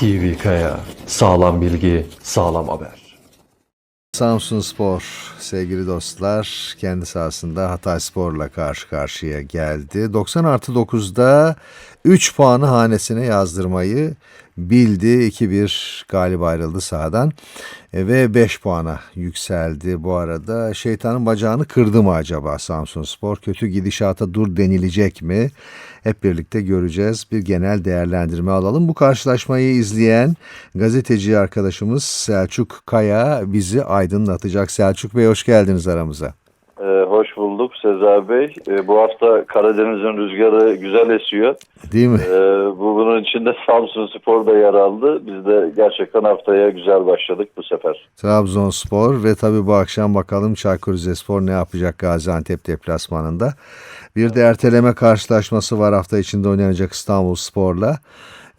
TV Kaya. Sağlam bilgi, sağlam haber. Samsun Spor sevgili dostlar kendi sahasında Hatay Spor'la karşı karşıya geldi. 90 artı 9'da 3 puanı hanesine yazdırmayı bildi. 2-1 galip ayrıldı sahadan E, ve 5 puana yükseldi bu arada. Şeytanın bacağını kırdı mı acaba Samsun Spor? Kötü gidişata dur denilecek mi? Hep birlikte göreceğiz. Bir genel değerlendirme alalım. Bu karşılaşmayı izleyen gazeteci arkadaşımız Selçuk Kaya bizi aydınlatacak. Selçuk Bey hoş geldiniz aramıza. Ee, hoş bulduk Sezar Bey. Ee, bu hafta Karadeniz'in rüzgarı güzel esiyor. Değil mi? Ee, bu bunun içinde Samsun Spor da yer aldı. Biz de gerçekten haftaya güzel başladık bu sefer. Trabzonspor ve tabii bu akşam bakalım Çaykur Rizespor ne yapacak Gaziantep deplasmanında. Bir de erteleme karşılaşması var hafta içinde oynanacak İstanbul Spor'la.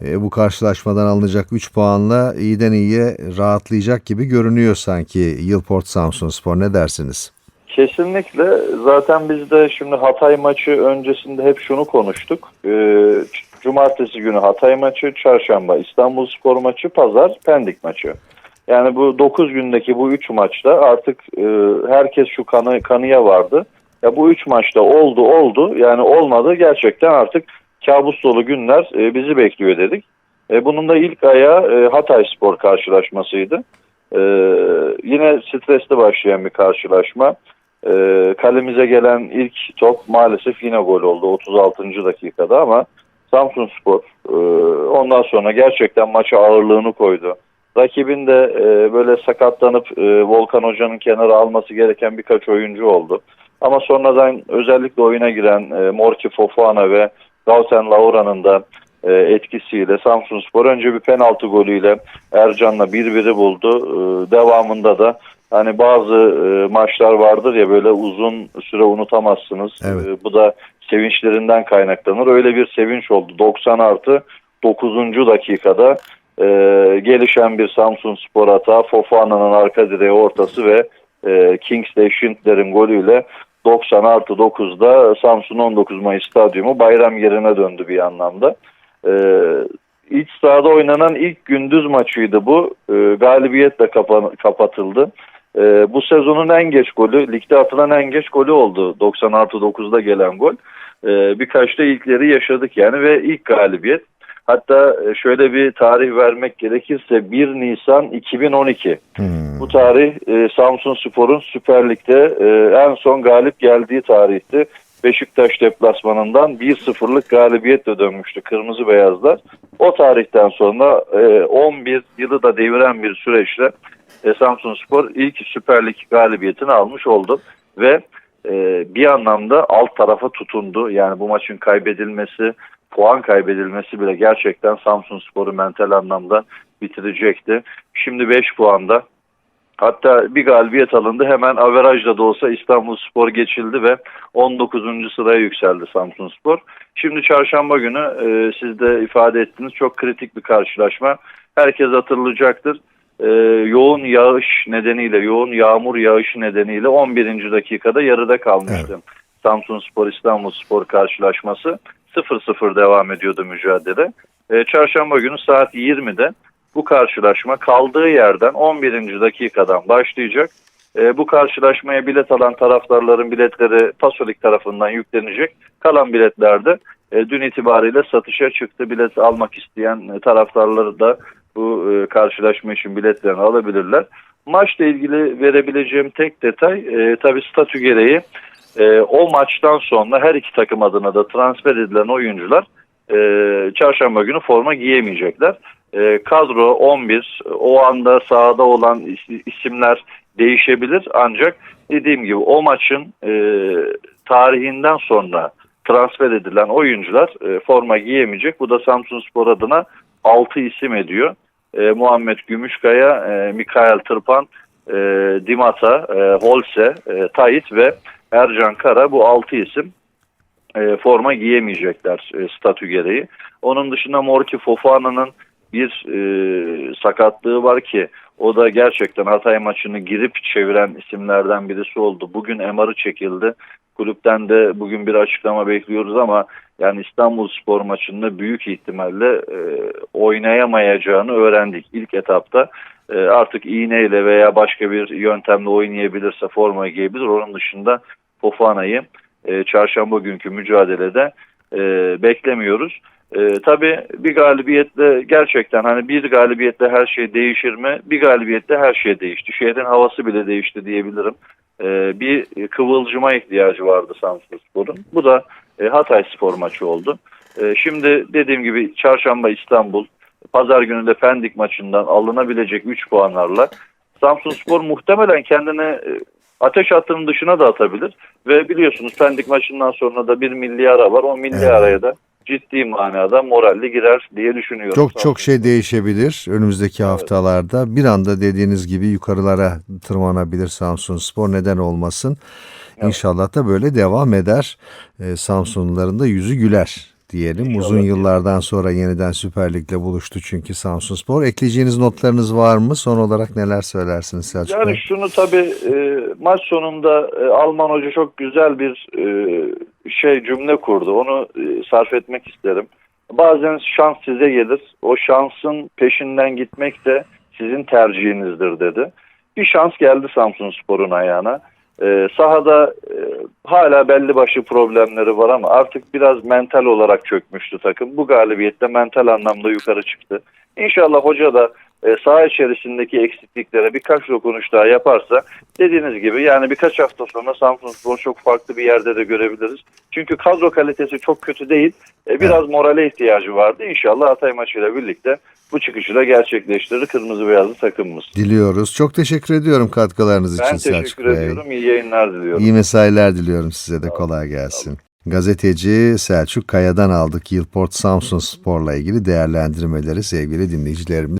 E, bu karşılaşmadan alınacak 3 puanla iyiden iyiye rahatlayacak gibi görünüyor sanki Yılport Samsun Spor ne dersiniz? Kesinlikle. Zaten biz de şimdi Hatay maçı öncesinde hep şunu konuştuk. Ee, Cumartesi günü Hatay maçı, Çarşamba İstanbul Spor maçı, Pazar Pendik maçı. Yani bu 9 gündeki bu 3 maçta artık e, herkes şu kanı, kanıya vardı. Ya bu 3 maçta oldu oldu yani olmadı gerçekten artık kabus dolu günler e, bizi bekliyor dedik. E, bunun da ilk ayağı e, Hatay Spor karşılaşmasıydı. E, yine stresli başlayan bir karşılaşma. E, kalemize gelen ilk top maalesef yine gol oldu 36. dakikada ama Samsun Spor e, ondan sonra gerçekten maça ağırlığını koydu. Rakibin de e, böyle sakatlanıp e, Volkan Hoca'nın kenara alması gereken birkaç oyuncu oldu. Ama sonradan özellikle oyuna giren e, Morki Fofana ve Gauten Laura'nın da e, etkisiyle Samsun Spor önce bir penaltı golüyle Ercan'la birbiri buldu. E, devamında da hani bazı e, maçlar vardır ya böyle uzun süre unutamazsınız. Evet. E, bu da sevinçlerinden kaynaklanır. Öyle bir sevinç oldu. 90 artı 9. dakikada e, gelişen bir Samsun Spor hata. Fofana'nın arka direği ortası ve e, Kingsley Schindler'in golüyle 90 artı 9'da Samsun 19 Mayıs Stadyumu bayram yerine döndü bir anlamda. E, iç sahada oynanan ilk gündüz maçıydı bu. E, galibiyetle kapa- kapatıldı. E, bu sezonun en geç golü, ligde atılan en geç golü oldu. 90 artı 9'da gelen gol. E, birkaç da ilkleri yaşadık yani ve ilk galibiyet. Hatta e, şöyle bir tarih vermek gerekirse 1 Nisan 2012. Hmm. Bu tarih e, Samsun Spor'un Süper Lig'de e, en son galip geldiği tarihti. Beşiktaş deplasmanından 1-0'lık galibiyetle dönmüştü Kırmızı Beyazlar. O tarihten sonra e, 11 yılı da deviren bir süreçle e, Samsun Spor ilk Süper Lig galibiyetini almış oldu. Ve e, bir anlamda alt tarafa tutundu. Yani bu maçın kaybedilmesi, puan kaybedilmesi bile gerçekten Samsun Spor'u mental anlamda bitirecekti. Şimdi 5 puanda Hatta bir galibiyet alındı. Hemen averajla da olsa İstanbul Spor geçildi ve 19. sıraya yükseldi Samsun Spor. Şimdi çarşamba günü e, siz de ifade ettiniz çok kritik bir karşılaşma. Herkes hatırlayacaktır. E, yoğun yağış nedeniyle, yoğun yağmur yağışı nedeniyle 11. dakikada yarıda kalmıştı. Samsun Spor İstanbul Spor karşılaşması 0-0 devam ediyordu mücadele. E, çarşamba günü saat 20'de bu karşılaşma kaldığı yerden 11. dakikadan başlayacak. E, bu karşılaşmaya bilet alan taraftarların biletleri Pasolik tarafından yüklenecek. Kalan biletler de e, dün itibariyle satışa çıktı. Bilet almak isteyen e, taraftarları da bu e, karşılaşma için biletlerini alabilirler. Maçla ilgili verebileceğim tek detay e, tabii statü gereği e, o maçtan sonra her iki takım adına da transfer edilen oyuncular e, çarşamba günü forma giyemeyecekler. E, kadro 11 o anda sahada olan is- isimler değişebilir ancak dediğim gibi o maçın e, tarihinden sonra transfer edilen oyuncular e, forma giyemeyecek. Bu da Samsun Spor adına 6 isim ediyor. E, Muhammed Gümüşkaya, e, Mikael Tırpan, e, Dimata, e, Holse, e, Tayit ve Ercan Kara bu 6 isim e, forma giyemeyecekler e, statü gereği. Onun dışında Morki Fofana'nın bir e, sakatlığı var ki o da gerçekten Hatay maçını girip çeviren isimlerden birisi oldu. Bugün MR'ı çekildi. Kulüpten de bugün bir açıklama bekliyoruz ama yani İstanbul Spor maçında büyük ihtimalle e, oynayamayacağını öğrendik ilk etapta. E, artık iğneyle veya başka bir yöntemle oynayabilirse forma giyebilir. Onun dışında Fofana'yı e, çarşamba günkü mücadelede e, beklemiyoruz. E, tabii bir galibiyetle gerçekten hani bir galibiyetle her şey değişir mi? Bir galibiyetle her şey değişti. Şehrin havası bile değişti diyebilirim. E, bir kıvılcıma ihtiyacı vardı Samsunspor'un. Bu da e, Hatay Spor maçı oldu. E, şimdi dediğim gibi çarşamba İstanbul, pazar günü de Pendik maçından alınabilecek 3 puanlarla Samsunspor muhtemelen kendini e, ateş hattının dışına da atabilir. Ve biliyorsunuz Pendik maçından sonra da bir milli ara var. O milli Evet. araya da ciddi manada moralli girer diye düşünüyorum. Çok çok şey değişebilir önümüzdeki haftalarda. Bir anda dediğiniz gibi yukarılara tırmanabilir Samsun Spor neden olmasın. İnşallah da böyle devam eder. Ee, Samsunluların da yüzü güler diyelim. İnşallah Uzun yıllardan sonra yeniden Süper Lig'le buluştu çünkü Samsun Spor. Ekleyeceğiniz notlarınız var mı? Son olarak neler söylersiniz Selçuk Bey? Yani şunu tabii e, maç sonunda e, Alman hoca çok güzel bir e, şey cümle kurdu. Onu e, sarf etmek isterim. Bazen şans size gelir. O şansın peşinden gitmek de sizin tercihinizdir dedi. Bir şans geldi Samsun Spor'un ayağına. E, sahada e, hala belli başlı problemleri var ama artık biraz mental olarak çökmüştü takım. Bu galibiyette mental anlamda yukarı çıktı. İnşallah hoca da e, saha içerisindeki eksikliklere birkaç dokunuş daha yaparsa dediğiniz gibi yani birkaç hafta sonra Samsunspor çok farklı bir yerde de görebiliriz. Çünkü kadro kalitesi çok kötü değil. E, biraz morale ihtiyacı vardı. İnşallah Hatay maçıyla birlikte bu çıkışı da gerçekleştirir kırmızı beyazlı takımımız. Diliyoruz. Çok teşekkür ediyorum katkılarınız Ben için Selçuk teşekkür Bey. ediyorum. İyi yayınlar diliyorum. İyi mesailer diliyorum size de kolay gelsin. Gazeteci Selçuk Kaya'dan aldık Yılport Samsun Spor'la ilgili değerlendirmeleri sevgili dinleyicilerimiz.